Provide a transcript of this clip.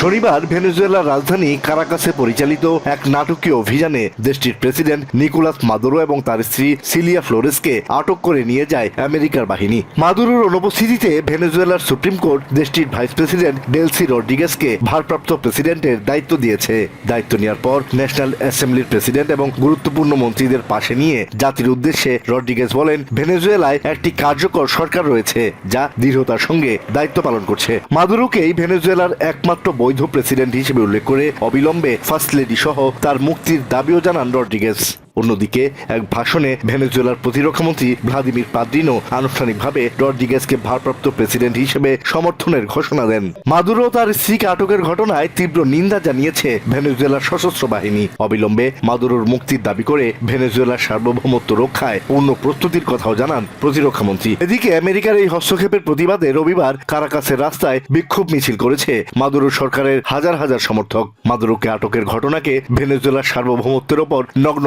শনিবার ভেনেজুয়েলার রাজধানী কারাকাসে পরিচালিত এক নাটকীয় অভিযানে দেশটির প্রেসিডেন্ট নিকোলাস মাদুরো এবং তার স্ত্রী সিলিয়া ফ্লোরেসকে আটক করে নিয়ে যায় আমেরিকার বাহিনী। মাদুরোর অনুপস্থিতিতে ভেনেজুয়েলার সুপ্রিম কোর্ট দেশটির ভাইস প্রেসিডেন্ট ডেলসি রড্রিগেসকে ভারপ্রাপ্ত প্রেসিডেন্টের দায়িত্ব দিয়েছে। দায়িত্ব নেওয়ার পর ন্যাশনাল অ্যাসেম্বলির প্রেসিডেন্ট এবং গুরুত্বপূর্ণ মন্ত্রীদের পাশে নিয়ে জাতির উদ্দেশ্যে রড্রিগেজ বলেন, ভেনেজুয়েলায় একটি কার্যকর সরকার রয়েছে যা দৃঢ়তার সঙ্গে দায়িত্ব পালন করছে। মাদুরোকেই ভেনেজুয়েলার একমাত্র বৈধ প্রেসিডেন্ট হিসেবে উল্লেখ করে অবিলম্বে ফার্স্ট লেডি সহ তার মুক্তির দাবিও জানান রড্রিগেজ। অন্যদিকে, এক ভাষণে ভেনেজুয়েলার প্রতিরক্ষামন্ত্রী ভ্লাদিমির পাদ্রিনো আনুষ্ঠানিকভাবে রড্রিগেজকে ভারপ্রাপ্ত প্রেসিডেন্ট হিসেবে সমর্থনের ঘোষণা দেন। মাদুরো তার স্ত্রীকে আটকের ঘটনায় তীব্র নিন্দা জানিয়েছে ভেনেজুয়েলার সশস্ত্র বাহিনী। অবিলম্বে মাদুরোর মুক্তির দাবি করে ভেনেজুয়েলার সার্বভৌমত্ব রক্ষায় পূর্ণ প্রস্তুতির কথাও জানান প্রতিরক্ষামন্ত্রী এদিকে আমেরিকার এই হস্তক্ষেপের প্রতিবাদে রবিবার কারাকাসের রাস্তায় বিক্ষোভ মিছিল করেছে মাদুরো সরকারের হাজার হাজার সমর্থক। মাদুরোকে আটকের ঘটনাকে ভেনেজুয়েলার সার্বভৌমত্বের ওপর নগ্ন